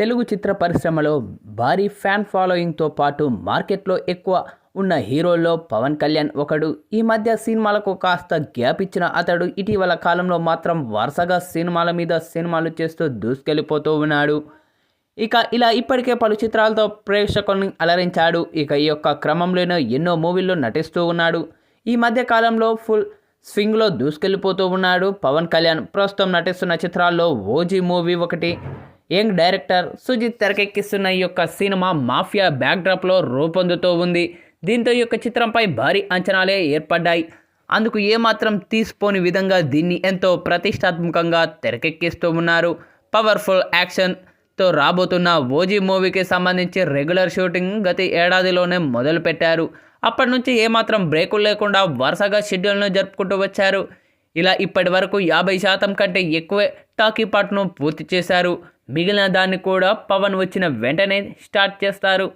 తెలుగు చిత్ర పరిశ్రమలో భారీ ఫ్యాన్ ఫాలోయింగ్తో పాటు మార్కెట్లో ఎక్కువ ఉన్న హీరోల్లో పవన్ కళ్యాణ్ ఒకడు. ఈ మధ్య సినిమాలకు కాస్త గ్యాప్ ఇచ్చిన అతడు ఇటీవల కాలంలో మాత్రం వరుసగా సినిమాల మీద సినిమాలు చేస్తూ దూసుకెళ్ళిపోతూ ఉన్నాడు. ఇక ఇలా ఇప్పటికే పలు చిత్రాలతో ప్రేక్షకుల్ని అలరించాడు. ఇక ఈ యొక్క క్రమంలోనే ఎన్నో మూవీల్లో నటిస్తూ ఉన్నాడు. ఈ మధ్య కాలంలో ఫుల్ స్వింగ్లో దూసుకెళ్ళిపోతూ ఉన్నాడు. పవన్ కళ్యాణ్ ప్రస్తుతం నటిస్తున్న చిత్రాల్లో ఓజీ మూవీ ఒకటి యంగ్ డైరెక్టర్ సుజిత్ తెరకెక్కిస్తున్న ఈ యొక్క సినిమా మాఫియా బ్యాక్డ్రాప్లో రూపొందుతూ ఉంది. దీంతో ఈ యొక్క చిత్రంపై భారీ అంచనాలే ఏర్పడ్డాయి. అందుకు ఏమాత్రం తీసిపోని విధంగా దీన్ని ఎంతో ప్రతిష్టాత్మకంగా తెరకెక్కిస్తూ ఉన్నారు. పవర్ఫుల్ యాక్షన్తో రాబోతున్న ఓజీ మూవీకి సంబంధించి రెగ్యులర్ షూటింగ్ గత ఏడాదిలోనే మొదలుపెట్టారు. అప్పటి నుంచి ఏమాత్రం బ్రేకులు లేకుండా వరుసగా షెడ్యూల్ను జరుపుకుంటూ వచ్చారు. ఇలా ఇప్పటి వరకు యాభై శాతం కంటే ఎక్కువే టాకీ పార్ట్ను పూర్తి చేశారు. మిగిలిన దాన్ని కూడా పవన్ వచ్చిన వెంటనే స్టార్ట్ చేస్తారు.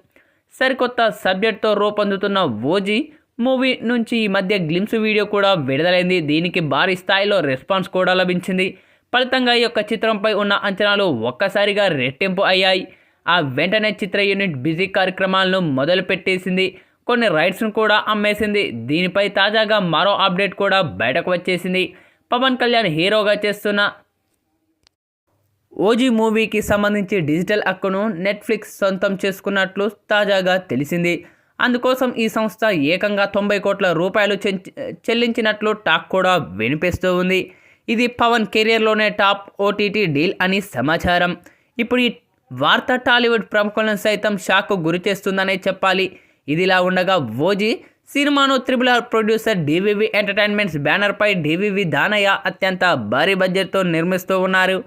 సరికొత్త సబ్జెక్ట్తో రూపొందుతున్న ఓజీ మూవీ నుంచి ఈ మధ్య గ్లిమ్స్ వీడియో కూడా విడుదలైంది. దీనికి భారీ స్థాయిలో రెస్పాన్స్ కూడా లభించింది. ఫలితంగా ఈ యొక్క చిత్రంపై ఉన్న అంచనాలు ఒక్కసారిగా రెట్టింపు అయ్యాయి. ఆ వెంటనే చిత్ర యూనిట్ బిజీ కార్యక్రమాలను మొదలుపెట్టేసింది. కొన్ని రైట్స్ను కూడా అమ్మేసింది. దీనిపై తాజాగా మరో అప్డేట్ కూడా బయటకు వచ్చేసింది. పవన్ కళ్యాణ్ హీరోగా చేస్తున్న ఓజీ మూవీకి సంబంధించి డిజిటల్ హక్కును నెట్ఫ్లిక్స్ సొంతం చేసుకున్నట్లు తాజాగా తెలిసింది. అందుకోసం ఈ సంస్థ ఏకంగా తొంభై కోట్ల రూపాయలు చెల్లించినట్లు టాక్ కూడా వినిపిస్తూ ఉంది. ఇది పవన్ కెరియర్లోనే టాప్ ఓటీటీ డీల్ అని సమాచారం. ఇప్పుడు ఈ వార్త టాలీవుడ్ ప్రముఖులను సైతం షాక్కు గురి చేస్తుందనే చెప్పాలి. ఇదిలా ఉండగా ఓజీ సినిమాను triple R producer DVV entertainments బ్యానర్పై డివివి దానయ్య అత్యంత భారీ బడ్జెట్తో నిర్మిస్తూ ఉన్నారు.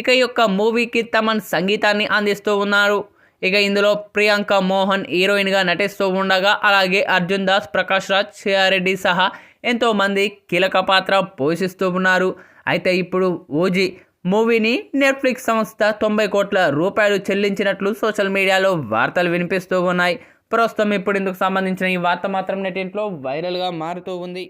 ఇక ఈ యొక్క మూవీకి తమన్ సంగీతాన్ని అందిస్తూ ఉన్నారు. ఇక ఇందులో ప్రియాంక మోహన్ హీరోయిన్గా నటిస్తూ ఉండగా అలాగే అర్జున్ దాస్ ప్రకాష్ రాజ్ సియారెడ్డి సహా ఎంతోమంది కీలక పాత్ర పోషిస్తూ ఉన్నారు. అయితే ఇప్పుడు ఓజీ మూవీని నెట్ఫ్లిక్స్ సంస్థ తొంభై కోట్ల రూపాయలు చెల్లించినట్లు సోషల్ మీడియాలో వార్తలు వినిపిస్తూ ఉన్నాయి. ప్రస్తుతం ఇప్పుడు ఇందుకు సంబంధించిన ఈ వార్త మాత్రం నెటింట్లో వైరల్గా మారుతూ ఉంది.